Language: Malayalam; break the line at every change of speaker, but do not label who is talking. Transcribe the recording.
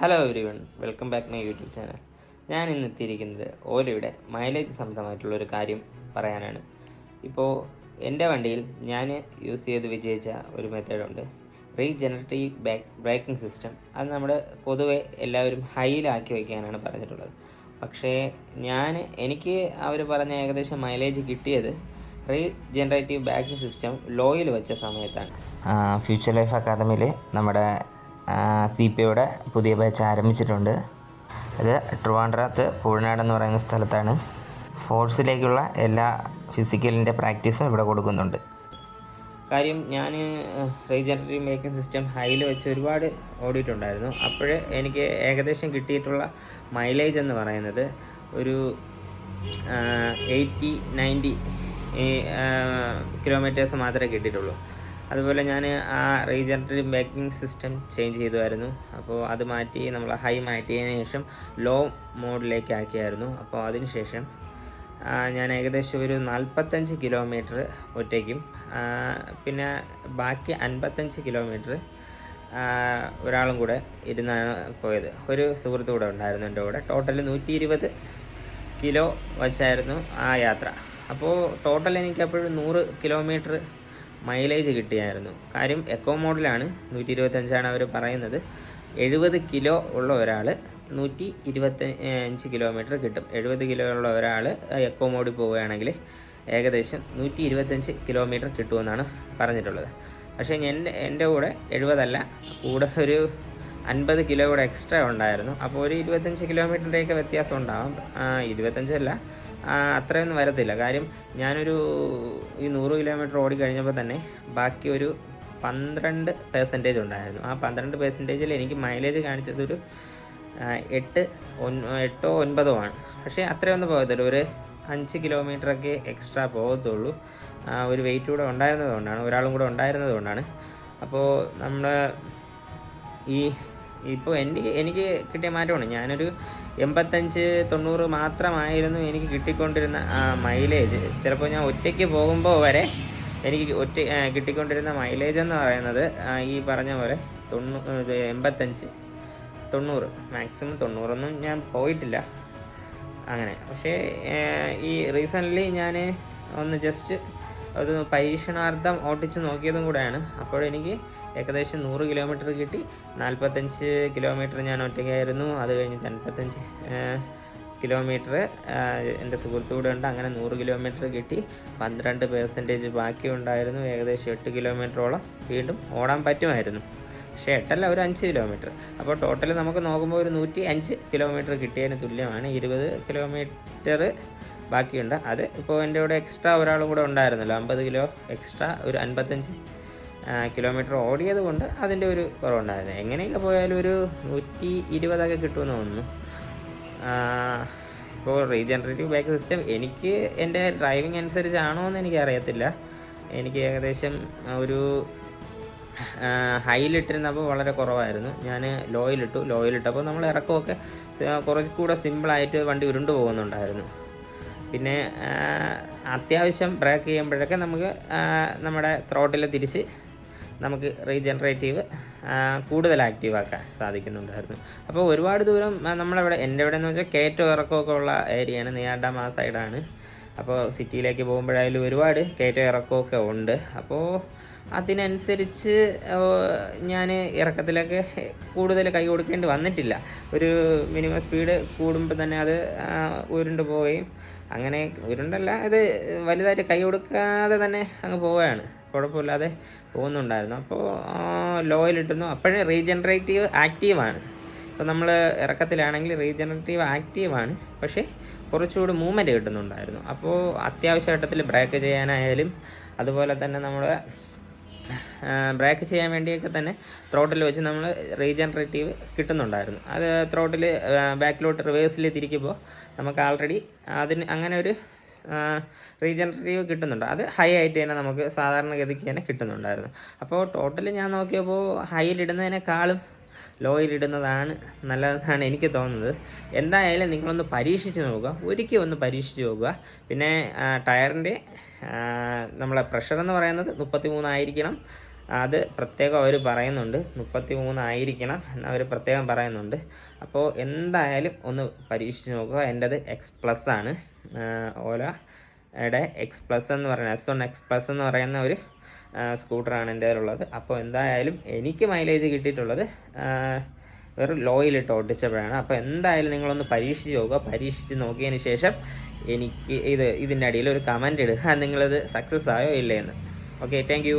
Hello everyone welcome back my YouTube channel ഞാൻ ഇന്ന് എത്തിയിരിക്കുന്നത് ഓലയുടെ മൈലേജ് സംബന്ധമായിട്ടുള്ള ഒരു കാര്യം പറയാനാണ്. ഇപ്പോൾ എന്റെ വണ്ടിയിൽ ഞാൻ യൂസ് ചെയ്ത് വിജയിച്ച ഒരു മെത്തേഡുണ്ട് റീജനറേറ്റീവ് ബാക്ക് ബ്രേക്കിംഗ് സിസ്റ്റം അത് നമ്മൾ പൊതുവെ എല്ലാവരും ഹൈയിലാക്കി വയ്ക്കാനാണ് പറഞ്ഞിട്ടുള്ളത്. പക്ഷേ ഞാൻ എനിക്ക് അവർ പറഞ്ഞ ഏകദേശം മൈലേജ് കിട്ടിയത് റീജനറേറ്റീവ് ബാക്കിംഗ് സിസ്റ്റം ലോയിൽ വെച്ച സമയത്താണ്. ഫ്യൂച്ചർ ലൈഫ് അക്കാദമിയിൽ നമ്മുടെ സി പി യുടെ പുതിയ ബാച്ച് ആരംഭിച്ചിട്ടുണ്ട്. അത് ട്രിവാൻഡ്രത്ത് പൂഴനാട് എന്ന് പറയുന്ന സ്ഥലത്താണ്. ഫോഴ്സിലേക്കുള്ള എല്ലാ ഫിസിക്കലിന്റെ പ്രാക്ടീസും ഇവിടെ കൊടുക്കുന്നുണ്ട്. കാര്യം ഞാൻ റീജനറേറ്റീവ് മേക്കിംഗ് സിസ്റ്റം ഹൈയിൽ വെച്ച് ഒരുപാട് ഓടിയിട്ടുണ്ടായിരുന്നു. അപ്പോൾ എനിക്ക് ഏകദേശം കിട്ടിയിട്ടുള്ള മൈലേജ് എന്ന് പറയുന്നത് ഒരു എയ്റ്റി നയന്റി കിലോമീറ്റേഴ്സ് മാത്രമേ കിട്ടിയിട്ടുള്ളൂ. അതുപോലെ ഞാൻ ആ റീജനറേറ്റീവ് ബേക്കിംഗ് സിസ്റ്റം ചേഞ്ച് ചെയ്തുമായിരുന്നു അപ്പോൾ അത് മാറ്റി നമ്മൾ ഹൈ മാറ്റിയതിന് ശേഷം ലോ മോഡിലേക്ക് ആക്കിയായിരുന്നു. അപ്പോൾ അതിന് ശേഷം ഞാൻ ഏകദേശം ഒരു നാൽപ്പത്തഞ്ച് കിലോമീറ്റർ ഒറ്റയ്ക്കും. പിന്നെ ബാക്കി അൻപത്തഞ്ച് കിലോമീറ്റർ ഒരാളും കൂടെ ഇരുന്നാണ് പോയത്. ഒരു സുഹൃത്തു കൂടെ ഉണ്ടായിരുന്നു എന്റെ കൂടെ. ടോട്ടൽ നൂറ്റി ഇരുപത് കിലോ വച്ചായിരുന്നു ആ യാത്ര. അപ്പോൾ ടോട്ടൽ എനിക്കപ്പോഴും നൂറ് കിലോമീറ്റർ മൈലേജ് കിട്ടിയായിരുന്നു. കാര്യം എക്കോ മോഡലാണ് നൂറ്റി ഇരുപത്തഞ്ചാണ് അവർ പറയുന്നത്. എഴുപത് കിലോ ഉള്ള ഒരാൾ നൂറ്റി ഇരുപത്തി അഞ്ച് കിലോമീറ്റർ കിട്ടും. എഴുപത് കിലോ ഉള്ള ഒരാൾ എക്കോ മോഡിൽ പോവുകയാണെങ്കിൽ ഏകദേശം നൂറ്റി ഇരുപത്തഞ്ച് കിലോമീറ്റർ കിട്ടുമെന്നാണ് പറഞ്ഞിട്ടുള്ളത്. പക്ഷേ ഞാൻ എന്റെ കൂടെ എഴുപതല്ല കൂടെ ഒരു അൻപത് കിലോ കൂടെ എക്സ്ട്രാ ഉണ്ടായിരുന്നു. അപ്പോൾ ഒരു ഇരുപത്തഞ്ച് കിലോമീറ്ററിന്റെയൊക്കെ വ്യത്യാസം ഉണ്ടാകും ഇരുപത്തഞ്ചല്ല അത്രയൊന്നും വരത്തില്ല. കാര്യം ഞാനൊരു ഈ നൂറ് കിലോമീറ്റർ ഓടി കഴിഞ്ഞപ്പോൾ തന്നെ ബാക്കി ഒരു പന്ത്രണ്ട് പെർസെന്റേജ് ഉണ്ടായിരുന്നു. ആ പന്ത്രണ്ട് പെർസെന്റേജിൽ എനിക്ക് മൈലേജ് കാണിച്ചത് ഒരു എട്ട് എട്ടോ ഒൻപതോ ആണ്. പക്ഷേ അത്രയൊന്നും പോകത്തില്ല. ഒരു അഞ്ച് കിലോമീറ്ററൊക്കെ എക്സ്ട്രാ പോകത്തുള്ളൂ. ഒരു വെയിറ്റ് കൂടെ ഉണ്ടായിരുന്നതുകൊണ്ടാണ് ഒരാളും കൂടെ ഉണ്ടായിരുന്നതുകൊണ്ടാണ്. അപ്പോൾ നമ്മൾ ഈ ഇപ്പോൾ എന്റെ എനിക്ക് കിട്ടിയ മാറ്റമാണ്. ഞാനൊരു എൺപത്തഞ്ച് തൊണ്ണൂറ് മാത്രമായിരുന്നു എനിക്ക് കിട്ടിക്കൊണ്ടിരുന്ന മൈലേജ് ചിലപ്പോൾ ഞാൻ ഒറ്റയ്ക്ക് പോകുമ്പോൾ വരെ എനിക്ക് ഒറ്റ കിട്ടിക്കൊണ്ടിരുന്ന മൈലേജ് എന്ന് പറയുന്നത് ഈ പറഞ്ഞ പോലെ തൊണ്ണൂ എൺപത്തഞ്ച് തൊണ്ണൂറ് മാക്സിമം തൊണ്ണൂറൊന്നും ഞാൻ പോയിട്ടില്ല. അങ്ങനെ. പക്ഷേ ഈ റീസെന്റ്ലി ഞാൻ ഒന്ന് ജസ്റ്റ് അത് പരീക്ഷണാർത്ഥം ഓട്ടിച്ച് നോക്കിയതും കൂടെയാണ്. അപ്പോഴെനിക്ക് ഏകദേശം നൂറ് കിലോമീറ്റർ കിട്ടി. നാൽപ്പത്തഞ്ച് കിലോമീറ്റർ ഞാൻ ഒറ്റയ്ക്കായിരുന്നു. അത് കഴിഞ്ഞ് അൻപത്തഞ്ച് കിലോമീറ്റർ എന്റെ സുഹൃത്തുകൂടെ ഉണ്ട്. അങ്ങനെ നൂറ് കിലോമീറ്റർ കിട്ടി. പന്ത്രണ്ട് ബാക്കി ഉണ്ടായിരുന്നു. ഏകദേശം എട്ട് കിലോമീറ്ററോളം വീണ്ടും ഓടാൻ പറ്റുമായിരുന്നു. പക്ഷേ എട്ടല്ല ഒരു അഞ്ച് കിലോമീറ്റർ. അപ്പോൾ ടോട്ടൽ നമുക്ക് നോക്കുമ്പോൾ ഒരു നൂറ്റി അഞ്ച് കിലോമീറ്റർ കിട്ടിയതിന് തുല്യമാണ്. ഇരുപത് കിലോമീറ്റർ ബാക്കിയുണ്ട്. അത് ഇപ്പോൾ എന്റെ കൂടെ എക്സ്ട്രാ ഒരാളും കൂടെ ഉണ്ടായിരുന്നല്ലോ. അമ്പത് കിലോ എക്സ്ട്രാ ഒരു അൻപത്തഞ്ച് കിലോമീറ്റർ ഓടിയത് കൊണ്ട് അതിന്റെ ഒരു കുറവുണ്ടായിരുന്നു. എങ്ങനെയൊക്കെ പോയാലും ഒരു നൂറ്റി ഇരുപതൊക്കെ കിട്ടുമെന്ന് തോന്നുന്നു. ഇപ്പോൾ റീജനറേറ്റീവ് ബൈക്ക് സിസ്റ്റം എനിക്ക് എന്റെ ഡ്രൈവിംഗ് അനുസരിച്ചാണോ എന്ന് എനിക്ക് അറിയത്തില്ല എനിക്ക് ഏകദേശം ഒരു ഹൈയിലിട്ടിരുന്നപ്പോൾ വളരെ കുറവായിരുന്നു. ഞാൻ ലോയിലിട്ടു. ലോയിലിട്ടപ്പോൾ നമ്മൾ ഇറക്കമൊക്കെ കുറച്ച് കുറച്ചുകൂടെ സിമ്പിളായിട്ട് വണ്ടി ഉരുണ്ടു പോകുന്നുണ്ടായിരുന്നു. പിന്നെ അത്യാവശ്യം ബ്രേക്ക് ചെയ്യുമ്പോഴൊക്കെ നമുക്ക് നമ്മുടെ ത്രോട്ടിൽ തിരിച്ച് നമുക്ക് റീജനറേറ്റീവ് കൂടുതൽ ആക്റ്റീവ് ആക്കാൻ സാധിക്കുന്നുണ്ടായിരുന്നു. അപ്പോൾ ഒരുപാട് ദൂരം നമ്മളവിടെ എന്റെ ഇവിടെ എന്ന് വെച്ചാൽ കയറ്റം ഇറക്കമൊക്കെ ഉള്ള ഏരിയയാണ് നെയ്യാർഡാം ആ സൈഡാണ്. അപ്പോൾ സിറ്റിയിലേക്ക് പോകുമ്പോഴായാലും ഒരുപാട് കയറ്റം ഇറക്കമൊക്കെ ഉണ്ട്. അപ്പോൾ അതിനനുസരിച്ച് ഞാൻ ഇറക്കത്തിലൊക്കെ കൂടുതൽ കൈ കൊടുക്കേണ്ടി വന്നിട്ടില്ല. ഒരു മിനിമം സ്പീഡ് കൂടുമ്പോൾ തന്നെ അത് ഉരുണ്ട് പോവുകയും അങ്ങനെ ഉരുണ്ടല്ല അത് വലുതായിട്ട് കൈ കൊടുക്കാതെ തന്നെ അങ്ങ് പോവുകയാണ്. കുഴപ്പമില്ലാതെ പോകുന്നുണ്ടായിരുന്നു. അപ്പോൾ ലോയിലിട്ടുന്നു. അപ്പോഴേ റീജനറേറ്റീവ് ആക്റ്റീവാണ്. ഇപ്പോൾ നമ്മൾ ഇറക്കത്തിലാണെങ്കിൽ റീജനറേറ്റീവ് ആക്റ്റീവാണ്. പക്ഷേ കുറച്ചുകൂടി മൂവ്മെന്റ് കിട്ടുന്നുണ്ടായിരുന്നു. അപ്പോൾ അത്യാവശ്യ ഘട്ടത്തിൽ ബ്രേക്ക് ചെയ്യാനായാലും അതുപോലെ തന്നെ നമ്മൾ ബ്രേക്ക് ചെയ്യാൻ വേണ്ടിയൊക്കെ തന്നെ ത്രോട്ടിൽ വെച്ച് നമ്മൾ റീജനറേറ്റീവ് കിട്ടുന്നുണ്ടായിരുന്നു. അത് ത്രോട്ടിൽ ബാക്കിലോട്ട് റിവേഴ്സിൽ തിരിക്കുമ്പോൾ നമുക്ക് ആൾറെഡി അതിന് അങ്ങനെ ഒരു റീജനറേറ്റീവ് കിട്ടുന്നുണ്ട്. അത് ഹൈ ആയിട്ട് തന്നെ നമുക്ക് സാധാരണഗതിക്ക് തന്നെ കിട്ടുന്നുണ്ടായിരുന്നു. അപ്പോൾ ടോട്ടൽ ഞാൻ നോക്കിയപ്പോൾ ഹൈയിലിടുന്നതിനേക്കാളും ലോയിലിടുന്നതാണ് നല്ലതെന്നാണ് എനിക്ക് തോന്നുന്നത്. എന്തായാലും നിങ്ങളൊന്ന് പരീക്ഷിച്ച് നോക്കുക. ഒരിക്കൽ ഒന്ന് പരീക്ഷിച്ച് നോക്കുക. പിന്നെ ടയറിന്റെ നമ്മളെ പ്രഷർ എന്ന് പറയുന്നത് മുപ്പത്തി മൂന്നായിരിക്കണം അത് പ്രത്യേകം അവർ പറയുന്നുണ്ട്. മുപ്പത്തി മൂന്നായിരിക്കണം എന്നവർ പ്രത്യേകം പറയുന്നുണ്ട്. അപ്പോൾ എന്തായാലും ഒന്ന് പരീക്ഷിച്ച് നോക്കുക. എന്റെത് എക്സ് പ്ലസ് ആണ്. ഓലയുടെ എക്സ് പ്ലസ് എന്ന് പറയുന്ന എസ് വൺ എക്സ് പ്ലസ് എന്ന് പറയുന്ന ഒരു സ്കൂട്ടറാണ് എന്റെ ഉള്ളത് അപ്പോൾ എന്തായാലും എനിക്ക് മൈലേജ് കിട്ടിയിട്ടുള്ളത് വെറും ലോയിലിട്ട് ഓടിച്ചപ്പോഴാണ്. അപ്പോൾ എന്തായാലും നിങ്ങളൊന്ന് പരീക്ഷിച്ച് നോക്കുക. പരീക്ഷിച്ച് നോക്കിയതിന് ശേഷം എനിക്ക് ഇത് ഇതിന്റെ അടിയിൽ ഒരു കമന്റ് ഇടുക. നിങ്ങളത് സക്സസ് ആയോ ഇല്ലേ എന്ന്. Okay thank